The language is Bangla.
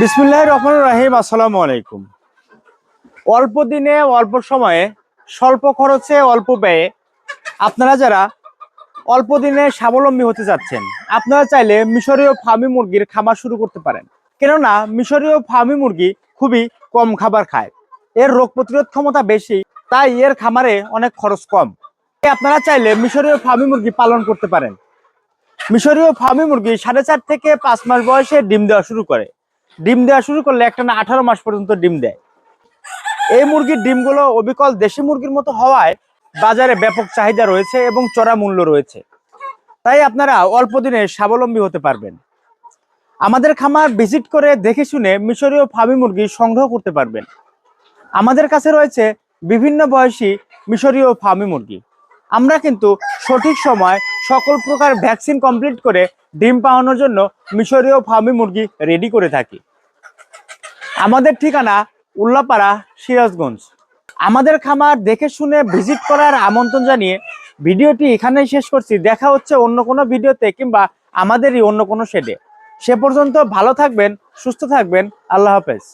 বিসমুল্লাহ রহমান রাহিম, আসসালামু আলাইকুম। অল্প দিনে, অল্প সময়ে, স্বল্প খরচে, অল্প ব্যয়ে আপনারা যারা অল্প দিনে স্বাবলম্বী হতে যাচ্ছেন, আপনারা চাইলে মিশরীয় ফার্মি মুরগির খামার শুরু করতে পারেন। কেননা, মিশরীয় ফার্মি মুরগি খুবই কম খাবার খায়। এর রোগ প্রতিরোধ ক্ষমতা বেশি তাই এর খামারে অনেক খরচ কম। আপনারা চাইলে মিশরীয় ফার্মি মুরগি পালন করতে পারেন। মিশরীয় ফার্মি মুরগি সাড়ে চার থেকে পাঁচ মাস বয়সে ডিম দেওয়া শুরু করে। ডিম দেওয়া শুরু করলে একটা না আঠারো মাস পর্যন্ত ডিম দেয়। এই মুরগির ডিমগুলো অবিকল দেশি মুরগির মতো হওয়ায় বাজারে ব্যাপক চাহিদা রয়েছে এবং চড়া মূল্য রয়েছে। তাই আপনারা অল্প দিনে স্বাবলম্বী হতে পারবেন। আমাদের খামার ভিজিট করে দেখে শুনে মিশরীয় ফার্মি মুরগি সংগ্রহ করতে পারবেন। আমাদের কাছে রয়েছে বিভিন্ন বয়সী মিশরীয় ফার্মি মুরগি। আমরা কিন্তু সঠিক সময় সকল প্রকার ভ্যাকসিন কমপ্লিট করে ডিম পাওয়ানোর জন্য মিশরীয় ফার্মি মুরগি রেডি করে থাকি। আমাদের ঠিকানা উল্লাপাড়া, সিরাজগঞ্জ। আমাদের খামার দেখে শুনে ভিজিট করার আমন্ত্রণ জানিয়ে ভিডিওটি এখানেই শেষ করছি। দেখা হচ্ছে অন্য কোনো ভিডিওতে কিংবা আমাদেরই অন্য কোনো শেডে সে পর্যন্ত ভালো থাকবেন, সুস্থ থাকবেন। আল্লাহ হাফেজ।